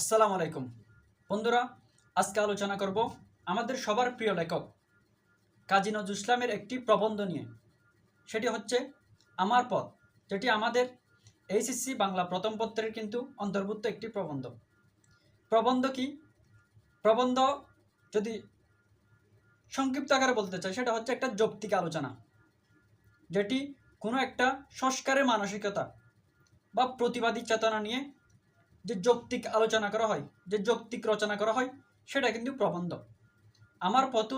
আসসালামু আলাইকুম। বন্ধুরা, আজকে আলোচনা করব আমাদের সবার প্রিয় লেখক কাজী নজরুল ইসলামের একটি প্রবন্ধ নিয়ে। সেটি হচ্ছে আমার পথ, যেটি আমাদের এইচএসসি বাংলা প্রথম পত্রের কিন্তু অন্তর্ভুক্ত একটি প্রবন্ধ। প্রবন্ধ কি? প্রবন্ধ যদি সংক্ষিপ্ত আকারে বলতে চাই, সেটা হচ্ছে একটা যৌক্তিক আলোচনা, যেটি কোনো একটা সংস্কারের মানসিকতা বা প্রতিবাদী চেতনা নিয়ে যে যৌক্তিক আলোচনা করা হয়, যে যৌক্তিক রচনা করা হয়, সেটা কিন্তু প্রবন্ধ। আমার পথ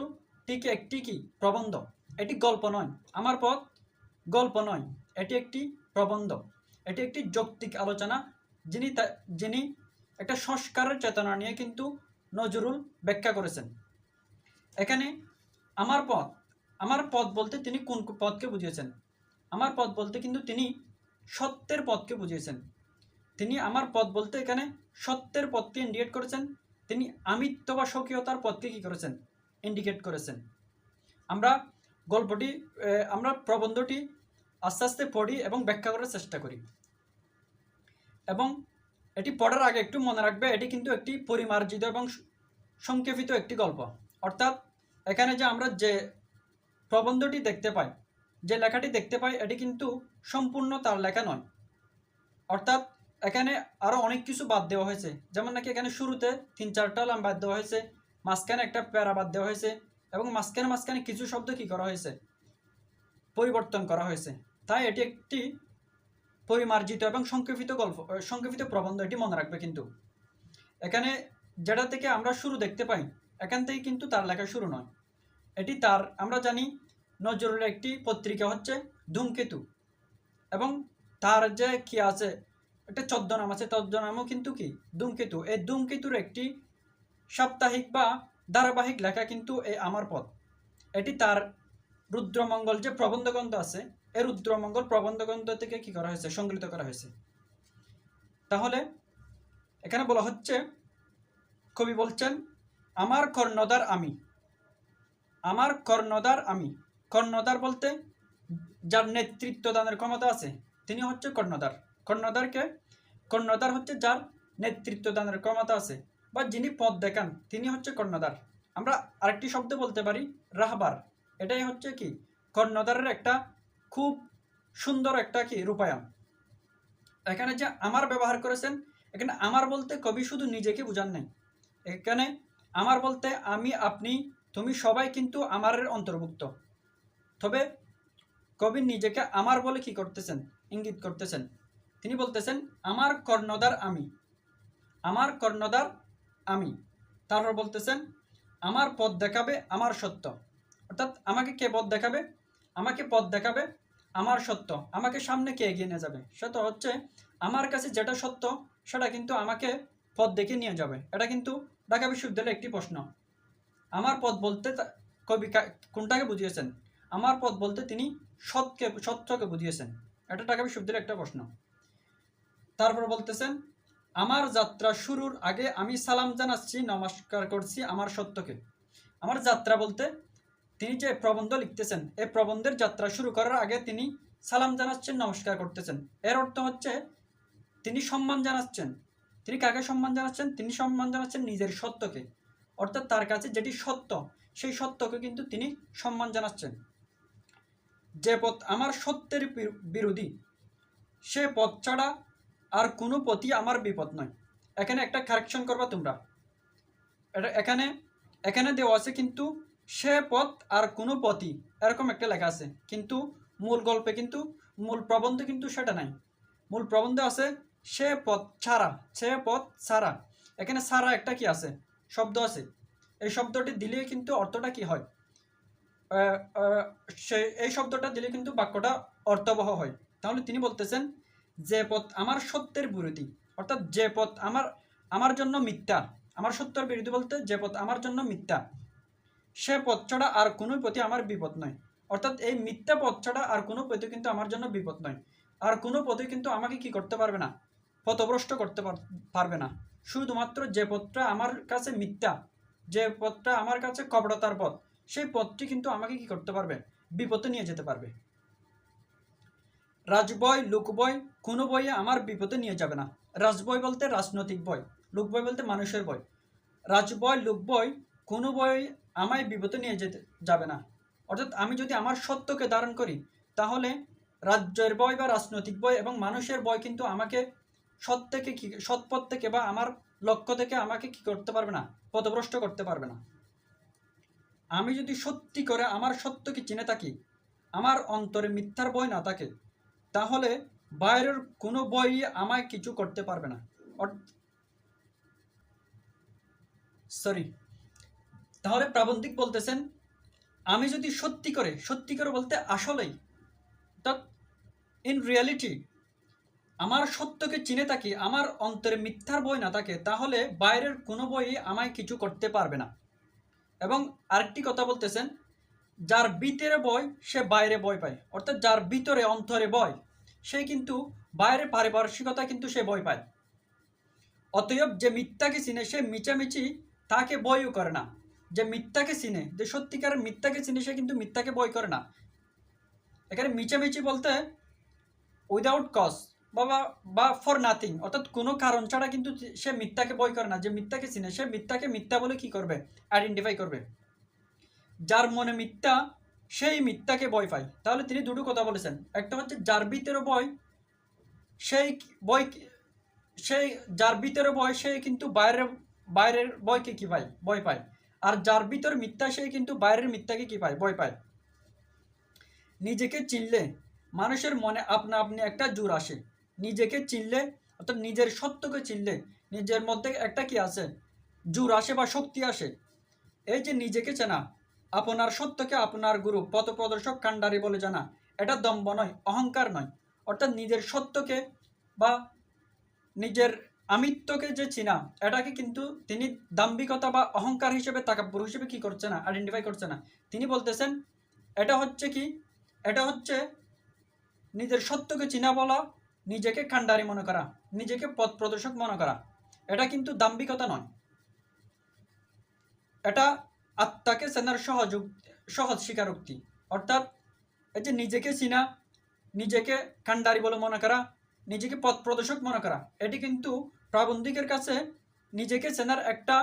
ঠিক একটি কি? প্রবন্ধ। এটি গল্প নয়। আমার পথ গল্প নয়। এটি একটি প্রবন্ধ। এটি একটি যৌক্তিক আলোচনা যিনি যিনি একটা সংস্কারের চেতনা নিয়ে কিন্তু নজরুল ব্যাখ্যা করেছেন। এখানে আমার পথ আমার পথ বলতে তিনি কোন পথকে বুঝিয়েছেন? আমার পথ বলতে কিন্তু তিনি সত্যের পথকে বুঝিয়েছেন। তিনি আমার পথ বলতে এখানে সত্যের পথকে ইন্ডিকেট করেছেন। তিনি আমিত্ব বা স্বকীয়তার পথকে কী করেছেন? ইন্ডিকেট করেছেন। আমরা গল্পটি আমরা প্রবন্ধটি আস্তে আস্তে পড়ি এবং ব্যাখ্যা করার চেষ্টা করি। এবং এটি পড়ার আগে একটু মনে রাখবে, এটি কিন্তু একটি পরিমার্জিত এবং সংক্ষেপিত একটি গল্প। অর্থাৎ এখানে যে আমরা যে প্রবন্ধটি দেখতে পাই, যে লেখাটি দেখতে পাই, এটি কিন্তু সম্পূর্ণ তার লেখা নয়। অর্থাৎ এখানে আরও অনেক কিছু বাদ দেওয়া হয়েছে। যেমন নাকি এখানে শুরুতে তিন চারটা লাম বাদ দেওয়া হয়েছে, মাঝখানে একটা প্যারা বাদ দেওয়া হয়েছে এবং মাঝখানে মাঝখানে কিছু শব্দ কী করা হয়েছে? পরিবর্তন করা হয়েছে। তাই এটি একটি পরিমার্জিত এবং সংক্ষেপিত গল্প সংক্ষেপিত প্রবন্ধ এটি মনে রাখবে কিন্তু। এখানে যেটা থেকে আমরা শুরু দেখতে পাই, এখান থেকে কিন্তু তার লেখা শুরু নয়। এটি তার, আমরা জানি, নজরুলের একটি পত্রিকা হচ্ছে ধূমকেতু এবং তার যে কি আছে একটা ছদ্মনাম আছে ছদ্মনামও কিন্তু কি? ধূমকেতু এই ধূমকেতুর একটি সাপ্তাহিক বা ধারাবাহিক লেখা কিন্তু এই আমার পথ এটি তার রুদ্রমঙ্গল যে প্রবন্ধগ্রন্থ আছে এই রুদ্রমঙ্গল প্রবন্ধগ্রন্থ থেকে কি করা হয়েছে? সংকলিত করা হয়েছে। তাহলে এখানে বলা হচ্ছে, কবি বলছেন, আমার কর্ণদার আমি। আমার কর্ণদার আমি। কর্ণদার বলতে যার নেতৃত্ব দানের ক্ষমতা আছে, তিনি হচ্ছে কর্ণদার কর্ণধারকে কর্ণধার হচ্ছে যার নেতৃত্ব দানের ক্ষমতা আছে, বা যিনি পথ দেখান, তিনি হচ্ছে কর্ণধার। আমরা আরেকটি শব্দ বলতে পারি, রাহবার। এটাই হচ্ছে কি? কর্ণধারের একটা খুব সুন্দর একটা কি রূপায়ণ। এখানে যে আমার ব্যবহার করেছেন, এখানে আমার বলতে কবি শুধু নিজেকে বুঝান নাই। এখানে আমার বলতে আমি, আপনি, তুমি সবাই কিন্তু আমারের অন্তর্ভুক্ত। তবে কবি নিজেকে আমার বলে কি করতেছেন, ইঙ্গিত করতেছেন? তিনি বলতেছেন, আমার কর্ণদার আমি। আমার কর্ণদার আমি। তারপর বলতেছেন, আমার পথ দেখাবে আমার সত্য। অর্থাৎ আমাকে কে পথ দেখাবে? আমাকে পথ দেখাবে আমার সত্য। আমাকে সামনে কে এগিয়ে নিয়ে যাবে? সেটা হচ্ছে আমার কাছে যেটা সত্য, সেটা কিন্তু আমাকে পথ দেখে নিয়ে যাবে। এটা কিন্তু ঢাকা বিশ্ববিদ্যালয়ের একটি প্রশ্ন। আমার পথ বলতে কবি কোনটাকে বুঝিয়েছেন? আমার পথ বলতে তিনি সৎকে, সত্যকে বুঝিয়েছেন। এটা ঢাকা বিশ্ববিদ্যালয়ের একটা প্রশ্ন। তারপর বলতেছেন, আমার যাত্রা শুরুর আগে আমি সালাম জানাচ্ছি, নমস্কার করছি আমার সত্যকে। আমার যাত্রা বলতে তিনি যে প্রবন্ধ লিখতেছেন এই প্রবন্ধের যাত্রা শুরু করার আগে তিনি সালাম জানাচ্ছেন, নমস্কার করতেছেন। এর অর্থ হচ্ছে তিনি সম্মান জানাচ্ছেন। তিনি কাকে সম্মান জানাচ্ছেন? তিনি সম্মান জানাচ্ছেন নিজের সত্যকে। অর্থাৎ তার কাছে যেটি সত্য, সেই সত্যকে কিন্তু তিনি সম্মান জানাচ্ছেন। যে পথ আমার সত্যের বিরোধী, সে পথ ছাড়া আর কোনো পথই আমার বিপদ নয়। এখানে একটা কারেকশন করবা তোমরা। এটা এখানে এখানে দেওয়া আছে কিন্তু সে পথ আর কোনো পথই, এরকম একটা লেখা আছে। কিন্তু মূল গল্পে কিন্তু, মূল প্রবন্ধে কিন্তু সেটা নাই। মূল প্রবন্ধে আছে সে পথ ছাড়া, সে পথ ছাড়া। এখানে ছাড়া একটা কি আছে? শব্দ আছে। এই শব্দটি দিলে কিন্তু অর্থটা কি হয়? সে, এই শব্দটা দিলে কিন্তু বাক্যটা অর্থবহ হয়। তাহলে তিনি বলতেছেন যে পথ আমার সত্যের বিরোধী, অর্থাৎ যে পথ আমার আমার জন্য মিথ্যা, আমার সত্যের বিরোধী বলতে যে পথ আমার জন্য মিথ্যা, সে পথ ছাড়া আর কোনো পথে আমার বিপদ নয় অর্থাৎ এই মিথ্যা পথ ছাড়া আর কোনো পথে কিন্তু আমার জন্য বিপদ নয় আর কোনো পথে কিন্তু আমাকে কি করতে পারবে না? পথভ্রষ্ট করতে পার- পারবে না। শুধুমাত্র যে পথটা আমার কাছে মিথ্যা, যে পথটা আমার কাছে কপড়তার পথ, সেই পথটি কিন্তু আমাকে কি করতে পারবে? বিপদে নিয়ে যেতে পারবে। রাজবয়, লোকবয় কোনো বইয়ে আমার বিপদে নিয়ে যাবে না। রাজবয় বলতে রাজনৈতিক বই লোক ভয় বলতে মানুষের ভয় রাজবয় লোক ভয় কোনো ভয় আমায় বিপদে নিয়ে যেতে যাবে না। অর্থাৎ আমি যদি আমার সত্যকে ধারণ করি, তাহলে রাজ্যের ভয় বা রাজনৈতিক ভয় এবং মানুষের ভয় কিন্তু আমাকে সৎ থেকে কি সৎপথ থেকে বা আমার লক্ষ্য থেকে আমাকে কি করতে পারবে না? পথভ্রষ্ট করতে পারবে না। আমি যদি সত্যি করে আমার সত্যকে চিনে থাকি, আমার অন্তরে মিথ্যার ভয় না থাকে তাহলে বাইরের কোনো বই আমায় কিছু করতে পারবে না। সরি। তাহলে প্রাবন্ধিক বলতেছেন, আমি যদি সত্যি করে সত্যি করে বলতে আসলেই অর্থাৎ ইন রিয়ালিটি আমার সত্যকে চিনে থাকি, আমার অন্তরে মিথ্যার বই না থাকে, তাহলে বাইরের কোনো বই আমায় কিছু করতে পারবে না। এবং আরেকটি কথা বলতেছেন যার ভিতরে বয়, সে বাইরে বয় পায়। অর্থাৎ যার ভিতরে অন্তরে বয়, সে কিন্তু বাইরে পারিপার্শ্বিকতা কিন্তু সে বই পায়। অতএব যে মিথ্যাকে চিনে, সে মিচামিচি তাকে বয়ও করে না। যে মিথ্যাকে চিনে, যে সত্যিকারের মিথ্যাকে চিনে, সে কিন্তু মিথ্যাকে বই করে না। এখানে মিচামিচি বলতে উইদাউট কজ বাবা বা ফর নাথিং অর্থাৎ কোনো কারণ ছাড়া কিন্তু সে মিথ্যাকে বই করে না। যে মিথ্যাকে চিনে, সে মিথ্যাকে মিথ্যা বলে কি করবে? আইডেন্টিফাই করবে। যার মনে মিথ্যা, সেই মিথ্যাকে বই পায়। তাহলে তিনি দুটো কথা বলেছেন। একটা হচ্ছে যার ভিতরে সেই বই সেই যার ভিতরে বয় সে কিন্তু বাইরের বাইরের বয়কে কি পায়? বয় পায়। আর যার ভিতর মিথ্যা, সে কিন্তু বাইরের মিথ্যাকে কি পায়? বয় পায়। নিজেকে চিনলে মানুষের মনে আপনা আপনি একটা জোর আসে। নিজেকে চিনলে, অর্থাৎ নিজের সত্যকে চিনলে, নিজের মধ্যে একটা কি আছে জোর আসে বা শক্তি আসে। এই যে নিজেকে চেনা আপনার সত্যকে আপনার গুরু পথ প্রদর্শক কাণ্ডারি বলে জানা। এটা দম্ভ নয়, অহংকার নয়। অর্থাৎ নিজের সত্যকে বা নিজের আমিত্বকে যে চিনা, এটাকে কিন্তু তিনি দাম্ভিকতা বা অহংকার হিসেবে তাকাব্বর হিসেবে কি করছে না আইডেন্টিফাই করছে না। তিনি বলতেছেন, এটা হচ্ছে কি? এটা হচ্ছে নিজের সত্যকে চিনা বলা, নিজেকে কাণ্ডারি মনে করা, নিজেকে পথ প্রদর্শক মনে করা। এটা কিন্তু দাম্ভিকতা নয়। এটা আত্মাকে চেনার সহযোগ, সহজ স্বীকারোক্তি। অর্থাৎ এই যে নিজেকে চিনা, নিজেকে কাণ্ডারি বলে মনে করা, নিজেকে পথ প্রদর্শক মনে করা, এটি কিন্তু প্রাবন্ধিকের কাছে নিজেকে চেনার একটা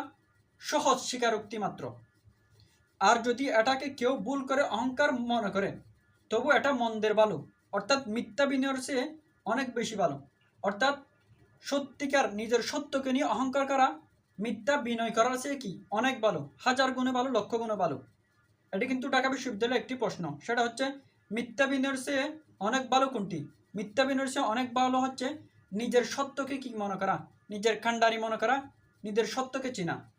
সহজ স্বীকারোক্তি মাত্র। আর যদি এটাকে কেউ ভুল করে, অহংকার মনে করে, তবু এটা মন্দের ভালো অর্থাৎ মিথ্যা বিনয়ের চেয়ে অনেক বেশি ভালো অর্থাৎ সত্যিকার নিজের সত্যকে নিয়ে অহংকার করা মিথ্যা বিনয় করার চেয়ে কি? অনেক ভালো। হাজার গুণে ভালো, লক্ষ গুণে ভালো। এটি কিন্তু ঢাকা বিশ্ববিদ্যালয়ের একটি প্রশ্ন। সেটা হচ্ছে, মিথ্যা বিনয়ের চেয়ে অনেক ভালো কোনটি? মিথ্যা বিনয়ের চেয়ে অনেক ভালো হচ্ছে নিজের সত্যকে কি মনে করা? নিজের খান্ডারি মনে করা? নিজের সত্যকে চিনা?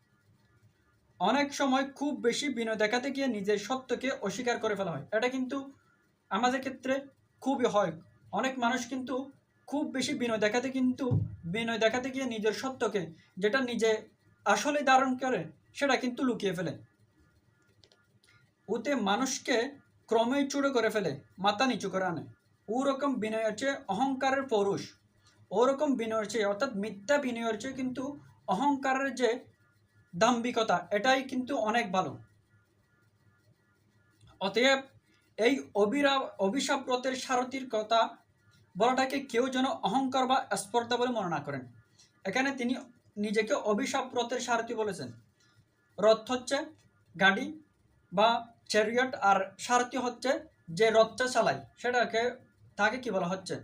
অনেক সময় খুব বেশি বিনয় দেখাতে গিয়ে নিজের সত্যকে অস্বীকার করে ফেলা হয়। এটা কিন্তু আমাদের ক্ষেত্রে খুবই হয়। অনেক মানুষ কিন্তু খুব বেশি বিনয় দেখাতে কিন্তু বিনয় দেখাতে গিয়ে নিজের সত্যকে, যেটা নিজে আসলে ধারণ করে, সেটা কিন্তু লুকিয়ে ফেলে। ওতে মানুষকে ক্রমেই চুড়ো করে ফেলে, মাথা নিচু করে আনে। ওরকম বিনয় হচ্ছে অহংকারের পৌরুষ ওরকম বিনয়ের চেয়ে, অর্থাৎ মিথ্যা বিনয়ের চেয়ে কিন্তু অহংকারের যে দাম্ভিকতা, এটাই কিন্তু অনেক ভালো। অতএব এই অবিরা অভিশাপ্রতের সারথীর কথা বলাটাকে কেউ যেন অহংকার বা স্পর্ধা বলে মনে না করেন। এখানে তিনি নিজেকে অভিশাপ রথের সারথী বলেছেন। রথ হচ্ছে গাড়ি বা চ্যারিয়ট আর সারথি হচ্ছে যে রথটা চালায়, সেটাকে তাকে কি বলা হচ্ছে?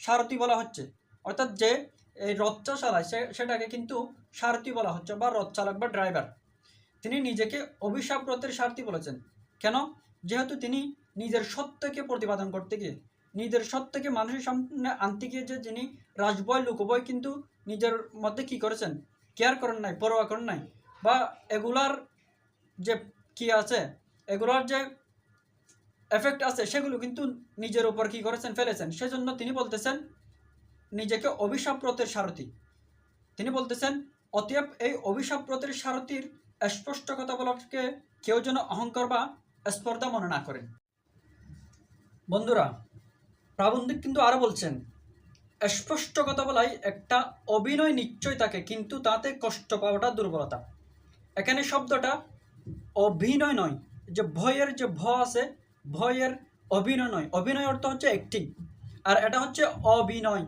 সারথি বলা হচ্ছে। অর্থাৎ যে এই রথটা চালায়, সে সেটাকে কিন্তু সারথি বলা হচ্ছে বা রথ চালক বা ড্রাইভার তিনি নিজেকে অভিশাপ রথের সারথি বলেছেন। কেন? যেহেতু তিনি নিজের সত্যকে প্রতিপাদন করতে গিয়ে নিজের সত্যকে মানুষের সামনে আনতে গিয়ে যে যিনি রাজবয়, লোকবয় কিন্তু নিজের মধ্যে কি করেছেন? কেয়ার করেন নাই, পরোয়া করেন নাই। বা এগুলার যে কি আছে, এগুলার যে এফেক্ট আছে, সেগুলো কিন্তু নিজের উপর কি করেছেন, ফেলেছেন। সেজন্য তিনি বলতেছেন, নিজেকে অভিশাপ্রতের সারথি। তিনি বলতেছেন, অতএব এই অভিশাপ্রতের সারথীর স্পষ্ট কথা বলাকে কেউ যেন অহংকার বা স্পর্ধা মনে না করেন বন্ধুরা প্রাবন্ধিক কিন্তু আরও বলছেন, স্পষ্ট কথা বলাই একটা অভিনয় নিশ্চয় থাকে কিন্তু তাতে কষ্ট পাওয়াটা দুর্বলতা। এখানে শব্দটা অভিনয় নয়, যে ভয়ের যে ভ আছে, ভয়ের অভিনয় নয়। অভিনয় অর্থ হচ্ছে অ্যাক্টিং আর এটা হচ্ছে অবিনয়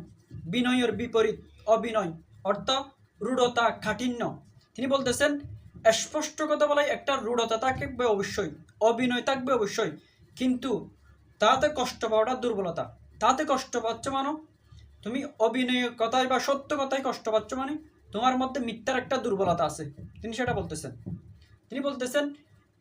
বিনয়ের বিপরীত অবিনয় অর্থ রূঢ়তা কাঠিন্য তিনি বলতেছেন, স্পষ্ট কথা বলাই একটা রূঢ়তা থাকবে অবশ্যই, অভিনয় থাকবে অবশ্যই, কিন্তু তাতে কষ্ট পাওয়াটা দুর্বলতা। তাতে কষ্ট পাচ্ছ মানো? তুমি অভিনয় কথায় বা সত্য কথায় কষ্ট পাচ্ছ মানে? তোমার মধ্যে মিথ্যার একটা দুর্বলতা আছে। তিনি সেটা বলতেছেন। তিনি বলতেছেন,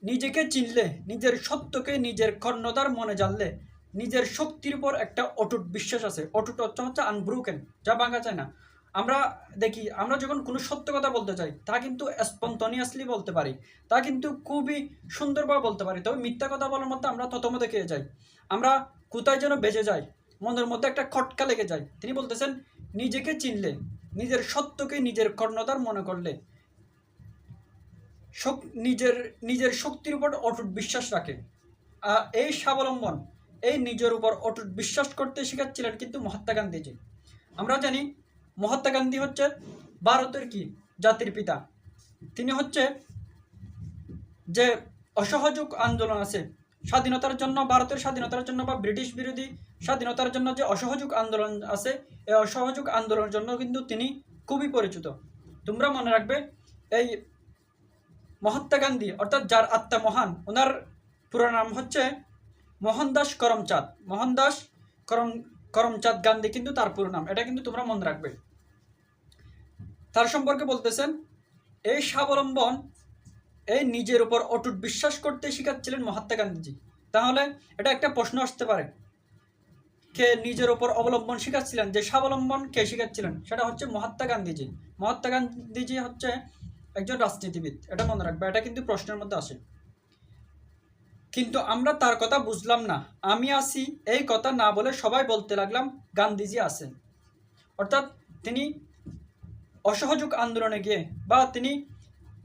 নিজেকে চিনলে, নিজের সত্যকে নিজের কর্ণতার মনে জানলে, নিজের শক্তির উপর একটা অটুট বিশ্বাস আছে। অটুট অর্থ হচ্ছে আনব্রুকেন যা ভাঙা যায় না। আমরা দেখি, আমরা যখন কোনো সত্য কথা বলতে চাই, তা কিন্তু স্পন্টনিয়াসলি বলতে পারি। তা কিন্তু খুবই সুন্দরভাবে বলতে পারি। তবে মিথ্যা কথা বলার মধ্যে আমরা ততমতে খেয়ে যাই। আমরা কোথায় যেন বেঁচে যাই। মনের মধ্যে একটা খটকা লেগে যায়। তিনি বলতেছেন নিজেকে চিনলে নিজের সত্যকে নিজের কর্ণতার মনে করলে নিজের নিজের শক্তির উপর অটুট বিশ্বাস রাখে। আহ, এই স্বাবলম্বন এই নিজের উপর অটুট বিশ্বাস করতে শেখাচ্ছিলেন কিন্তু মহাত্মা গান্ধীজি। আমরা জানি মহাত্মা গান্ধী হচ্ছে ভারতের কি? জাতির পিতা। তিনি হচ্ছে যে অসহযোগ আন্দোলন আছে স্বাধীনতার জন্য, ভারতের স্বাধীনতার জন্য বা ব্রিটিশ বিরোধী স্বাধীনতার জন্য যে অসহযোগ আন্দোলন আছে, এই অসহযোগ আন্দোলনের জন্য কিন্তু তিনি খুবই পরিচিত। তোমরা মনে রাখবে, এই মহাত্মা গান্ধী, অর্থাৎ যার আত্মা মহান, ওনার পুরো নাম হচ্ছে মোহনদাস করমচাঁদ। মোহনদাস করম, করমচাঁদ গান্ধী কিন্তু তার পুরো নাম, এটা কিন্তু তোমরা মনে রাখবে। তার সম্পর্কে বলতেছেন, এই স্বাবলম্বন এই নিজের উপর অটুট বিশ্বাস করতে শিখাচ্ছিলেন মহাত্মা গান্ধীজি। তাহলে এটা একটা প্রশ্ন আসতে পারে। কে নিজের উপর অবলম্বন শিখাচ্ছিলেন, যে স্বাবলম্বন কে শিখাচ্ছিলেন, সেটা হচ্ছে মহাত্মা গান্ধীজি। মহাত্মা গান্ধীজি হচ্ছে একজন রাজনীতিবিদ, এটা মনে রাখবে, এটা কিন্তু প্রশ্নের মধ্যে আসে। কিন্তু আমরা তার কথা বুঝলাম না। আমি আসি এই কথা না বলে সবাই বলতে লাগলাম গান্ধীজি আছেন। অর্থাৎ তিনি অসহযোগ আন্দোলনে গিয়ে বা তিনি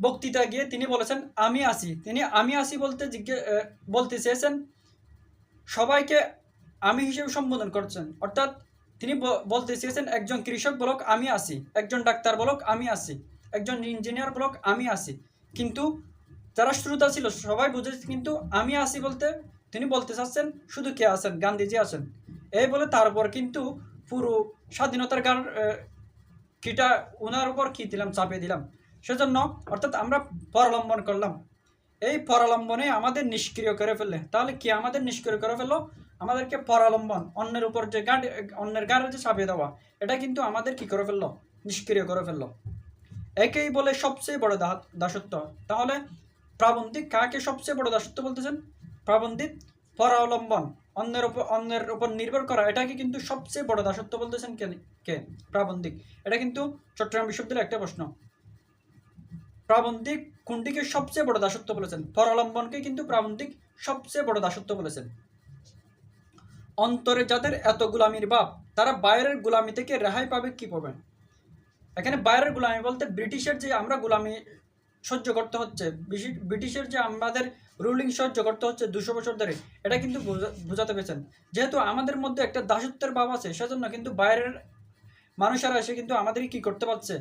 বক্তৃতা গিয়ে তিনি বলেছেন, আমি আসি। তিনি আমি আসি বলতে জিজ্ঞে বলতে চেয়েছেন, সবাইকে আমি হিসেবে সম্বোধন করছেন। অর্থাৎ তিনি বলতে চেয়েছেন, একজন কৃষক বলক, আমি আসি। একজন ডাক্তার বলক, আমি আসি। একজন ইঞ্জিনিয়ার বলক, আমি আসি। কিন্তু যারা শ্রোতা ছিল, সবাই বুঝেছে কিন্তু আমি আসি বলতে তিনি বলতে চাচ্ছেন, শুধু কে আছেন? গান্ধীজি আছেন। এই বলে তারপর কিন্তু পুরো স্বাধীনতার গান কিটা ওনার উপর কি দিলাম, চাপিয়ে দিলাম। সেজন্য অর্থাৎ আমরা পরালম্বন করলাম। এই পরালম্বনে আমাদের নিষ্ক্রিয় করে ফেললে, তাহলে কি আমাদের নিষ্ক্রিয় করে ফেলল? আমাদেরকে পরালম্বন, অন্যের উপর যে গাড়ি, অন্যের গাড়ি যে চাপিয়ে দেওয়া, এটা কিন্তু আমাদের কি করে ফেলল? নিষ্ক্রিয় করে ফেলল। একেই বলে সবচেয়ে বড় দাসত্ব। তাহলে প্রাবন্ধিক কাকে সবচেয়ে বড় দাসত্ব বলতেছেন? প্রাবন্ধিক পরাবলম্বন অন্যের উপর অন্যের উপর নির্ভর করা, এটাকে কিন্তু সবচেয়ে বড় দাসত্ব বলতেছেন কে কে? প্রাবন্ধিক। এটা কিন্তু চট্টগ্রাম বিশ্ববিদ্যালয়ের একটা প্রশ্ন। প্রাবন্ধিক কোনটিকে সবচেয়ে বড় দাসত্ব বলেছেন? পরাবলম্বনকে কিন্তু প্রাবন্ধিক সবচেয়ে বড় দাসত্ব বলেছেন। অন্তরে যাদের এত গোলামির বাপ, তারা বাইরের গোলামি থেকে রেহাই পাবে কি পাবেন এখানে বাইরের গোলামি বলতে ব্রিটিশের যে আমরা গোলামি সহ্য করতে হচ্ছে ব্রিটিশের যে আমাদের রুলিং সহ্য করতে হচ্ছে দুশো বছর ধরে, এটা কিন্তু বোঝাতে পেরেছেন। যেহেতু আমাদের মধ্যে একটা দাসত্বের ভাব আছে, সেজন্য কিন্তু বাইরের মানুষেরা এসে কিন্তু আমাদেরই কি করতে পারছে?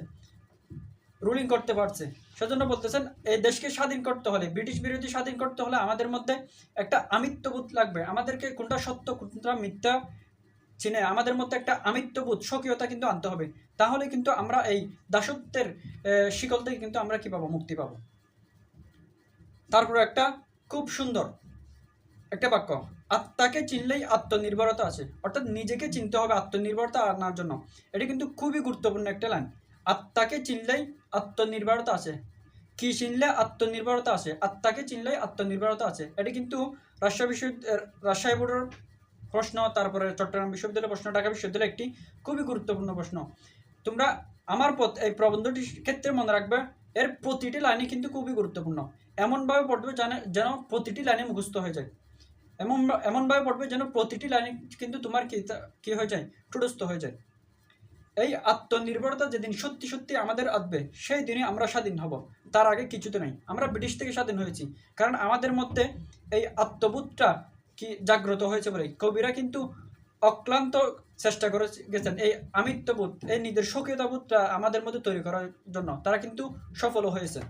রুলিং করতে পারছে। সেজন্য বলতেছেন, এই দেশকে স্বাধীন করতে হলে, ব্রিটিশ বিরোধী স্বাধীন করতে হলে আমাদের মধ্যে একটা আমিত্ববোধ লাগবে। আমাদেরকে কোনটা সত্য, কোনটা মিথ্যা চিনে, আমাদের মধ্যে একটা আমিত্ববোধ, স্বকীয়তা কিন্তু আনতে হবে। তাহলে কিন্তু আমরা এই দাসত্বের শিকল থেকে কিন্তু আমরা কি পাবো? মুক্তি পাবো। তারপরে একটা খুব সুন্দর একটা বাক্য, আত্মাকে চিনলেই আত্মনির্ভরতা আছে। অর্থাৎ নিজেকে চিনতে হবে আত্মনির্ভরতা আনার জন্য। এটা কিন্তু খুবই গুরুত্বপূর্ণ একটা লাইন আত্মাকে চিনলেই আত্মনির্ভরতা আছে। কি চিনলে আত্মনির্ভরতা আছে? আত্মাকে চিনলে আত্মনির্ভরতা আছে। এটা কিন্তু রাজশাহী বিশ্ববিদ্যালয় রাজশাহী বোর্ডের প্রশ্ন, তারপরে চট্টগ্রাম বিশ্ববিদ্যালয়ের প্রশ্ন, ঢাকা বিশ্ববিদ্যালয়ের একটি খুবই গুরুত্বপূর্ণ প্রশ্ন। তোমরা আমার পথ, এই প্রবন্ধটির ক্ষেত্রে মনে রাখবে, এর প্রতিটি লাইনে কিন্তু খুবই গুরুত্বপূর্ণ। এমনভাবে পড়বে যেন যেন প্রতিটি লাইনে মুখস্থ হয়ে যায়। এমন, এমনভাবে পড়বে যেন প্রতিটি লাইনে কিন্তু তোমার কি কি হয়ে যায়? ঠুটস্থ হয়ে যায়। এই আত্মনির্ভরতা যেদিন সত্যি সত্যি আমাদের আসবে, সেই দিনে আমরা স্বাধীন হব। তার আগে কিছুতে নেই। আমরা ব্রিটিশ থেকে স্বাধীন হয়েছি। কারণ আমাদের মধ্যে এই আত্মবোধটা কি জাগ্রত হয়েছে বলে? কবিরা কিন্তু অক্লান্ত চেষ্টা করে গেছেন। এই আমিত্ববোধ, এই নিজের স্বকীয়তাবোধটা আমাদের মধ্যে তৈরি করার জন্য তারা কিন্তু সফলও হয়েছে।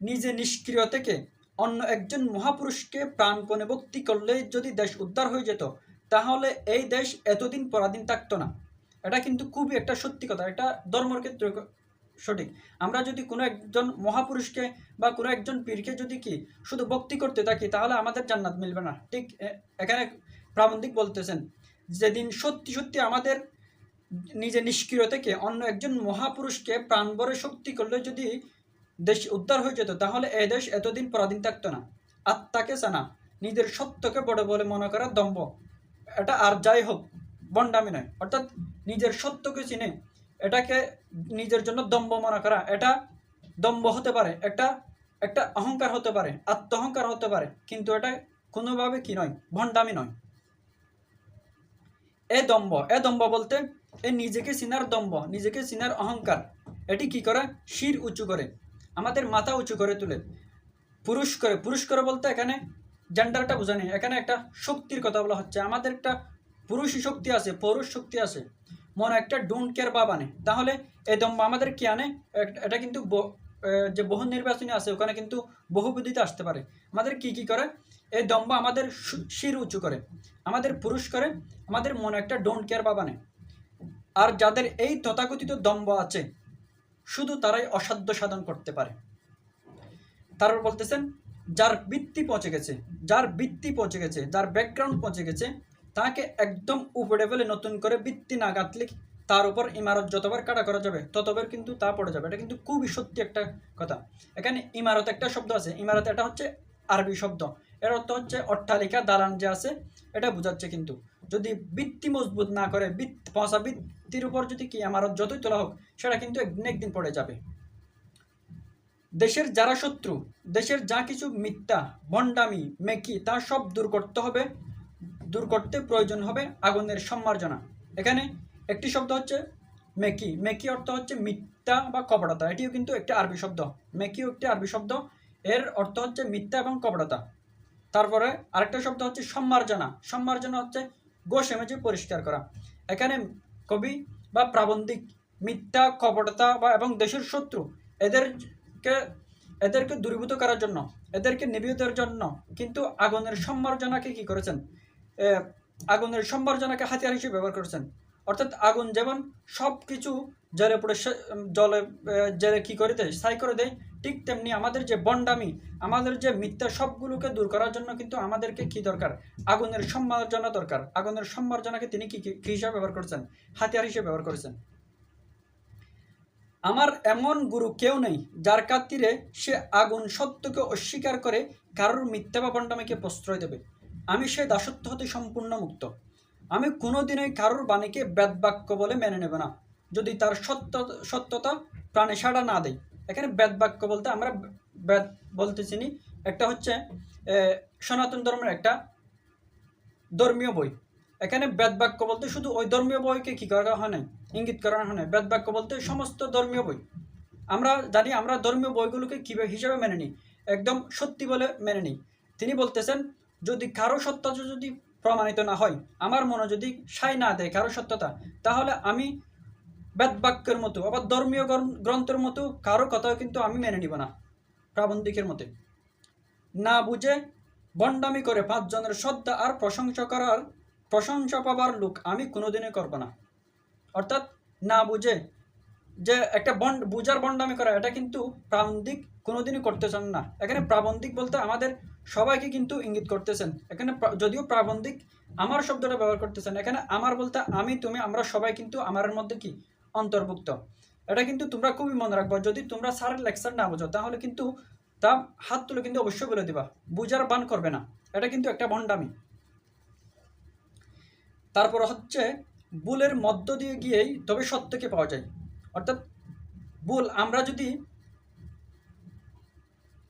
নিজে নিষ্ক্রিয় থেকে অন্য একজন মহাপুরুষকে প্রাণপণে ভক্তি করলে যদি দেশ উদ্ধার হয়ে যেত, তাহলে এই দেশ এতদিন পরাধীন থাকতো না। এটা কিন্তু খুবই একটা সত্যি কথা, এটা ধর্মের ক্ষেত্রে সঠিক। আমরা যদি কোনো একজন মহাপুরুষকে বা কোনো একজন পীরকে যদি কি শুধু ভক্তি করতে থাকি, তাহলে আমাদের জান্নাত মিলবে না। ঠিক এখানে প্রাবন্ধিক বলতেছেন, যেদিন সত্যি সত্যি আমাদের নিজে নিষ্ক্রিয় থেকে অন্য একজন মহাপুরুষকে প্রাণভরে শক্তি করলে যদি দেশ উদ্ধার হয়ে যেত, তাহলে এই দেশ এতদিন পরাধীন থাকতো না। আত্মাকে জানা নিজের সত্যকে বড় বলে মনে করা দম্ভ। এটা আর যাই হোক বন্ডামি নয় অর্থাৎ নিজের সত্যকে চিনে এটাকে নিজের জন্য দম্ভ মনে করা। এটা দম্ভ হতে পারে, একটা একটা অহংকার হতে পারে, আত্মহংকার হতে পারে, কিন্তু এটা কোনোভাবে কি নয় ভণ্ডামি নয়। এ দম্ভ এ দম্ভ বলতে এ নিজেকে চিনার দম্ভ, নিজেকে চিনার অহংকার। এটি কি করে? শির উঁচু করে, আমাদের মাথা উঁচু করে তুলে। পুরুষ করে পুরুষ করে বলতে এখানে জেন্ডারটা বোঝা নেই এখানে একটা শক্তির কথা বলা হচ্ছে। আমাদের একটা পুরুষই শক্তি আছে, পৌরুষ শক্তি আছে। মনে একটা ডোন্ট কেয়ার বাব আনে তাহলে এই দম্ভ আমাদের কি আনে? এটা কিন্তু যে বহু নির্বাচনী আছে, ওখানে কিন্তু বহুবিধিতে আসতে পারে। আমাদের কি কি করে? এই দম্ভ আমাদের শির উঁচু করে, আমাদের পুরুষ করে, আমাদের মনে একটা ডোন্ট কেয়ার বাব আনে আর যাদের এই তথাকথিত দম্ভ আছে, শুধু তারাই অসাধ্য সাধন করতে পারে। তারপর বলতেছেন, যার বৃত্তি পৌঁছে গেছে, যার বৃত্তি পৌঁছে গেছে, যার ব্যাকগ্রাউন্ড পৌঁছে গেছে তাকে একদম উপরে ফেলে নতুন করে বৃত্তি না গাঁথলে তার উপর ইমারত যতবার কাটা করা যাবে, ততবার কিন্তু তা পড়ে যাবে। এটা কিন্তু খুবই সত্যি একটা কথা। এখানে ইমারত একটা শব্দ আছে। ইমারত এটা হচ্ছে আরবি শব্দ। এর অর্থ হচ্ছে অট্টালিকা, দালান যে আছে, এটা বোঝাচ্ছে কিন্তু। যদি বৃত্তি মজবুত না করে বৃত্ত পচা বৃত্তির উপর যদি কি ইমারত যতই তোলা হোক, সেটা কিন্তু একদিন একদিন পড়ে যাবে। দেশের যারা শত্রু, দেশের যা কিছু মিথ্যা, ভণ্ডামি, মেকি, তা সব দূর করতে হবে। দূর করতে প্রয়োজন হবে আগুনের সম্মার্জনা। এখানে একটি শব্দ হচ্ছে মেকি। মেকি অর্থ হচ্ছে মিথ্যা বা কপটতা। এটিও কিন্তু একটি আরবি শব্দ। মেকিও একটি আরবি শব্দ। এর অর্থ হচ্ছে মিথ্যা এবং কপটতা। তারপরে আরেকটা শব্দ হচ্ছে সম্মার্জনা। সম্মার্জনা হচ্ছে গোশ এমেজে পরিষ্কার করা। এখানে কবি বা প্রাবন্ধিক মিথ্যা, কপটতা বা এবং দেশের শত্রু এদেরকে এদেরকে দূরীভূত করার জন্য, এদেরকে নিবেদিতের জন্য কিন্তু আগুনের সম্মার্জনাকে কি করেছেন? আগুনের সম্মার্জনাকে হাতিয়ার হিসেবে ব্যবহার করেছেন। অর্থাৎ আগুন যেমন সব কিছু জলে পড়ে জলে জলে কি করে দেয়? ছাই করে দেয়। ঠিক তেমনি আমাদের যে বন্ডামি আমাদের যে মিথ্যা সবগুলোকে দূর করার জন্য কিন্তু আমাদেরকে কি দরকার? আগুনের সম্মার্জনা দরকার। আগুনের সম্মার্জনাকে তিনি কি- কি হিসাবে ব্যবহার করেছেন? হাতিয়ার হিসেবে ব্যবহার করেছেন। আমার এমন গুরু কেউ নেই যার কাতিরে সে আগুন সত্যকে অস্বীকার করে কারোর মিথ্যা বা বন্ডামিকে প্রশ্রয় দেবে। আমি সে দাসত্ব হতে সম্পূর্ণ মুক্ত। আমি কোনোদিনই কারোর বাণীকে বেদবাক্য বলে মেনে নেব না। যদি তার সত্য, সত্যতা প্রাণে সাড়া না দেয় এখানে বেদবাক্য বলতে আমরা বেদ বলতে চিনি একটা হচ্ছে সনাতন ধর্মের একটা ধর্মীয় বই। এখানে বেদবাক্য বলতে শুধু ওই ধর্মীয় বইকে কি করা হয় নাই, ইঙ্গিত করা হয় নাই। বেদবাক্য বলতে সমস্ত ধর্মীয় বই। আমরা জানি আমরা ধর্মীয় বইগুলোকে কীভাবে হিসাবে মেনে নিই, একদম সত্যি বলে মেনে নিই। তিনি বলতেছেন যদি কারও সত্যতা যদি প্রমাণিত না হয়, আমার মনে যদি সাই না দেয় কারও সত্যতা, তাহলে আমি বেদবাক্যের মতো আবার ধর্মীয় গ্রন্থের মতো কারও কথাও কিন্তু আমি মেনে নিব না, প্রাবন্ধিকের মতে। না বুঝে বন্ডামি করে পাঁচজনের শ্রদ্ধা আর প্রশংসা করার, প্রশংসা পাবার লোক আমি কোনোদিনই করব না। অর্থাৎ না বুঝে যে একটা বন্ড বুঝার বন্ডামি করা, এটা কিন্তু প্রাবন্ধিক কোনোদিনই করতে চান না। এখানে প্রাবন্ধিক বলতে আমাদের সবাইকে কিন্তু ইঙ্গিত করতেছেন। এখানে যদিও প্রাবন্ধিক আমার শব্দটা ব্যবহার করতেছেন, এখানে আমার বলতে আমি, তুমি, আমরা সবাই কিন্তু আমারের মধ্যে কি? অন্তর্ভুক্ত। এটা কিন্তু তোমরা খুবই মনে রাখব, যদি তোমরা স্যারের লেকচার না বোঝো, তাহলে কিন্তু তা হাত তুলে কিন্তু অবশ্যই বলে দিবা, বুজার বান করবে না। এটা কিন্তু একটা ভণ্ডামি তারপর হচ্ছে বুলের মধ্য দিয়ে গিয়েই তবে সত্যকে পাওয়া যায়। অর্থাৎ ভুল, আমরা যদি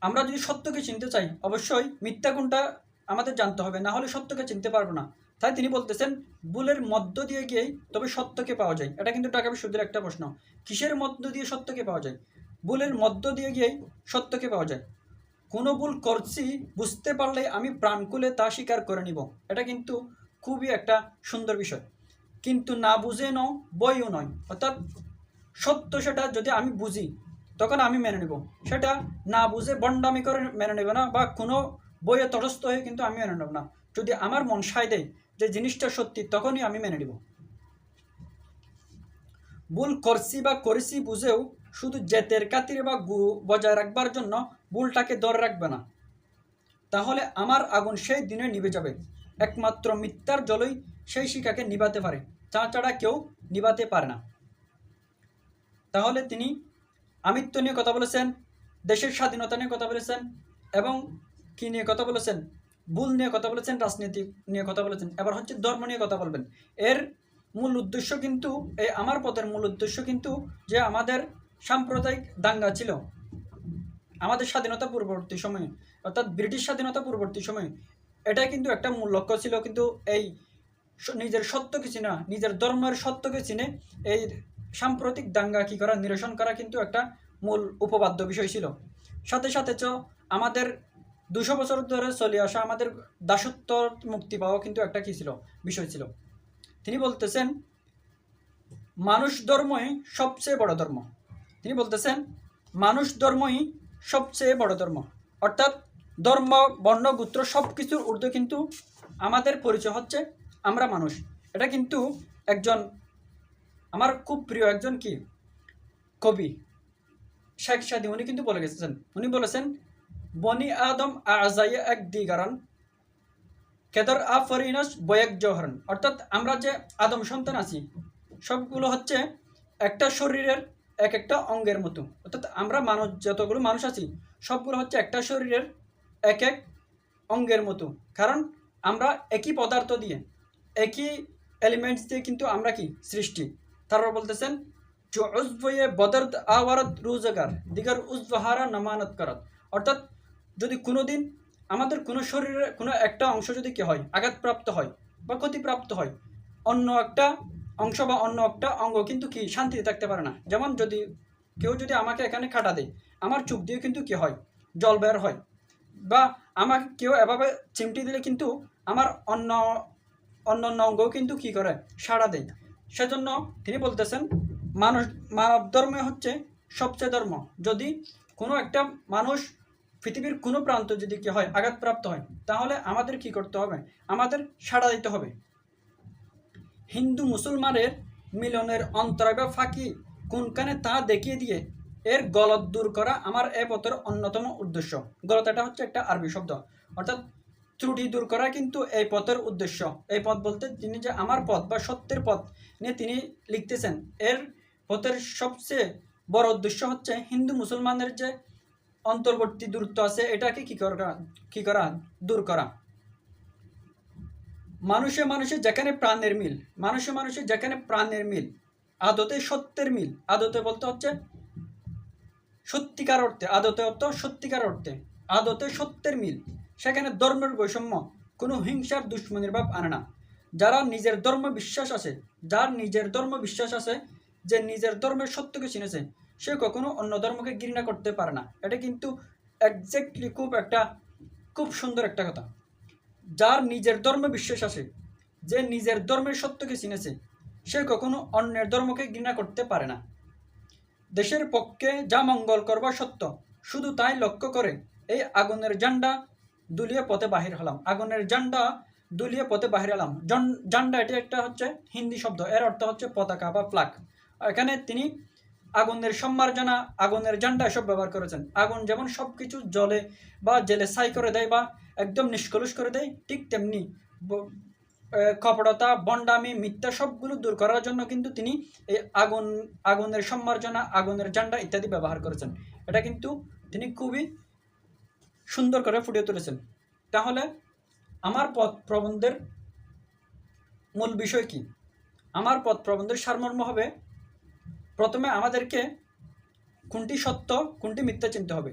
আমরা যদি সত্যকে চিনতে চাই, অবশ্যই মিথ্যা কোনটা আমাদের জানতে হবে, না হলে সত্যকে চিনতে পারব না। তাই তিনি বলতেছেন, ভুলের মধ্য দিয়ে গিয়েই তবে সত্যকে পাওয়া যায়। এটা কিন্তু টাকা বিশুদ্ধের একটা প্রশ্ন। কিসের মধ্য দিয়ে সত্যকে পাওয়া যায়? ভুলের মধ্য দিয়ে গিয়েই সত্যকে পাওয়া যায়। কোনো ভুল করছি, বুঝতে পারলে আমি প্রাণকুলে তা স্বীকার করে নিব। এটা কিন্তু খুবই একটা সুন্দর বিষয়। কিন্তু না বুঝে ন বইও নয়। অর্থাৎ সত্য সেটা যদি আমি বুঝি, তখন আমি মেনে নেব। সেটা না বুঝে বন্ডামি করে মেনে নেব না বা কোনো বইয়ে তটস্থ হয়ে কিন্তু আমি মেনে নেব না। যদি আমার মন সায় দেয় যে জিনিসটা সত্যি, তখনই আমি মেনে নেব। ভুল করছি বা করেছি বুঝেও শুধু জেতের কাতিরে বা গু বজায় রাখবার জন্য ভুলটাকে ধরে রাখবে না। তাহলে আমার আগুন সেই দিনে নিভে যাবে। একমাত্র মিথ্যার জলই সেই শিকাকে নিভাতে পারে। তা ছাড়া কেউ নিভাতে পারে না। তাহলে তিনি আমিত্ব নিয়ে কথা বলেছেন, দেশের স্বাধীনতা নিয়ে কথা বলেছেন এবং কি নিয়ে কথা বলেছেন? ভুল নিয়ে কথা বলেছেন, রাজনীতি নিয়ে কথা বলেছেন। এবার হচ্ছে ধর্ম নিয়ে কথা বলবেন। এর মূল উদ্দেশ্য কিন্তু এই আমার পথের মূল উদ্দেশ্য কিন্তু যে আমাদের সাম্প্রদায়িক দাঙ্গা ছিল। আমাদের স্বাধীনতা পূর্ববর্তী সময়ে, অর্থাৎ ব্রিটিশ স্বাধীনতা পূর্ববর্তী সময়ে এটাই কিন্তু একটা মূল লক্ষ্য ছিল কিন্তু এই নিজের সত্যকে চিনা নিজের ধর্মের সত্যকে চিনে এই সাম্প্রতিক দাঙ্গা কী করা, নিরসন করা কিন্তু একটা মূল উপবাদ্য বিষয় ছিল। সাথে সাথে চ, আমাদের দুশো বছর ধরে চলে আসা আমাদের দাসত্ব মুক্তি পাওয়া কিন্তু একটা কী ছিল, বিষয় ছিল। তিনি বলতেছেন, মানুষ ধর্মই সবচেয়ে বড় ধর্ম। তিনি বলতেছেন, মানুষ ধর্মই সবচেয়ে বড় ধর্ম। অর্থাৎ ধর্ম, বর্ণ, গোত্র সব কিছুর ঊর্ধ্বে কিন্তু আমাদের পরিচয় হচ্ছে আমরা মানুষ। এটা কিন্তু একজন আমার খুব প্রিয় একজন কি? কবি। শেখ সাদি, উনি কিন্তু বলে গেছেন, উনি বলেছেন, বনি আদম আজাইয়া এক দিগারান, কেদর আফরিনাস বয়েক জহরন। অর্থাৎ আমরা যে আদম সন্তান আছি, সবগুলো হচ্ছে একটা শরীরের এক একটা অঙ্গের মতো। অর্থাৎ আমরা মানুষ, যতগুলো মানুষ আছি, সবগুলো হচ্ছে একটা শরীরের এক এক অঙ্গের মতো। কারণ আমরা একই পদার্থ দিয়ে, একই এলিমেন্টস দিয়ে কিন্তু আমরা কি? সৃষ্টি। তারপর বলতেছেন যে উজবয়ে আওয়ারত রুজগার, দিগার উজবহারা নামানত করত। অর্থাৎ যদি কোনো দিন আমাদের কোনো শরীরে কোনো একটা অংশ যদি কি হয়, আঘাতপ্রাপ্ত হয় বা ক্ষতিপ্রাপ্ত হয়, অন্য একটা অংশ বা অন্য একটা অঙ্গ কিন্তু কি শান্তিতে থাকতে পারে না। যেমন যদি কেউ যদি আমাকে এখানে কাটা দেয়, আমার চোখ দিয়ে কিন্তু কি হয়? জল বের হয়। বা আমাকে কেউ এভাবে চিমটি দিলে কিন্তু আমার অন্য অন্য অন্য অঙ্গও কিন্তু কি করে? সাড়া দেয়। সেজন্য তিনি বলতেছেন, মানুষ, মানব ধর্মে হচ্ছে সবচেয়ে ধর্ম। যদি কোনো একটা মানুষ পৃথিবীর কোনো প্রান্ত যদি কি হয়, আঘাতপ্রাপ্ত হয়, তাহলে আমাদের কি করতে হবে? আমাদের সাড়া দিতে হবে। হিন্দু মুসলমানের মিলনের অন্তরায় বা ফাঁকি কোনখানে তা দেখিয়ে দিয়ে এর গলত দূর করা আমার এ পথের অন্যতম উদ্দেশ্য। গলত এটা হচ্ছে একটা আরবি শব্দ। অর্থাৎ ত্রুটি দূর করা কিন্তু এই পথের উদ্দেশ্য। এই পথ বলতে তিনি যে আমার পথ বা সত্যের পথ নিয়ে তিনি লিখতেছেন, এর পথের সবচেয়ে বড় উদ্দেশ্য হচ্ছে হিন্দু মুসলমানের যে অন্তর্বর্তী দূরত্ব আছে, এটাকে কি করা কি করা, দূর করা। মানুষে মানুষে যেখানে প্রাণের মিল, মানুষে মানুষে যেখানে প্রাণের মিল, আদতে সত্যের মিল। আদতে বলতে হচ্ছে সত্যিকার অর্থে, আদতে অর্থ সত্যিকার অর্থে, আদতে সত্যের মিল। সেখানে ধর্মের বৈষম্য, কোনো হিংসার দুশ্মনের ভাব আনে না। যারা নিজের ধর্ম বিশ্বাস আছে, যার নিজের ধর্ম বিশ্বাস আছে, যে নিজের ধর্মের সত্যকে চিনেছে, সে কখনো অন্য ধর্মকে ঘৃণা করতে পারে না। এটা কিন্তু একজ্যাক্টলি খুব একটা, খুব সুন্দর একটা কথা। যার নিজের ধর্মে বিশ্বাস আছে, যে নিজের ধর্মের সত্যকে চিনেছে, সে কখনো অন্যের ধর্মকে ঘৃণা করতে পারে না। দেশের পক্ষে যা মঙ্গল করবার সত্য, শুধু তাই লক্ষ্য করে, এই আগুনের জান্ডা দুলিয়ে পথে বাহির হলাম। আগুনের জান্ডা দুলিয়ে পথে বাহির হলাম। জন- জান্ডা এটি একটা হচ্ছে হিন্দি শব্দ। এর অর্থ হচ্ছে পতাকা বা ফ্লাগ। এখানে তিনি আগুনের সম্মার্জনা, আগুনের জান্ডা এসব ব্যবহার করেছেন। আগুন যেমন সব কিছু জলে বা জেলে ছাই করে দেয় বা একদম নিষ্কলুষ করে দেয়, ঠিক তেমনি কপটতা, বন্ডামি, মিথ্যা সবগুলো দূর করার জন্য কিন্তু তিনি এই আগুন, আগুনের সম্মার্জনা, আগুনের জান্ডা ইত্যাদি ব্যবহার করেছেন। এটা কিন্তু তিনি খুবই সুন্দর করে ফুটিয়ে তুলেছেন। তাহলে আমার পথ প্রবন্ধের মূল বিষয় কি? আমার পথ প্রবন্ধের সারমর্ম হবে, প্রথমে আমাদেরকে কোনটি সত্য, কোনটি মিথ্যা চিনতে হবে।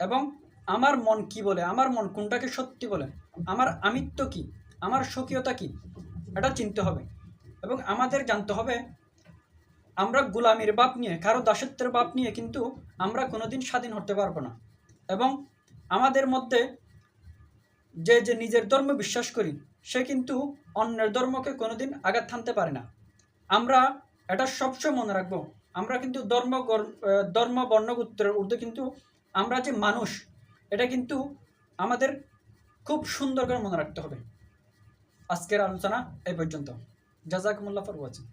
এবং আমার মন কি বলে, আমার মন কোনটাকে সত্যি বলে, আমার আমিত্ব কি, আমার স্বকীয়তা কি, এটা চিনতে হবে। এবং আমাদের জানতে হবে, আমরা গোলামির বাপ নিয়ে, কারও দাসত্বের বাপ নিয়ে কিন্তু আমরা কোনোদিন স্বাধীন হতে পারব না। এবং আমাদের মধ্যে যে যে নিজের ধর্ম বিশ্বাস করি, সে কিন্তু অন্যের ধর্মকে কোনোদিন আঘাত থানতে পারে না। আমরা এটা সবসময় মনে রাখব, আমরা কিন্তু ধর্ম ধর্ম বর্ণগোত্রের ঊর্ধ্বে কিন্তু আমরা যে মানুষ, এটা কিন্তু আমাদের খুব সুন্দর করে মনে রাখতে হবে। আজকের আলোচনা এই পর্যন্ত। জাজাকুমুল্লাহ ফর ওয়াচিং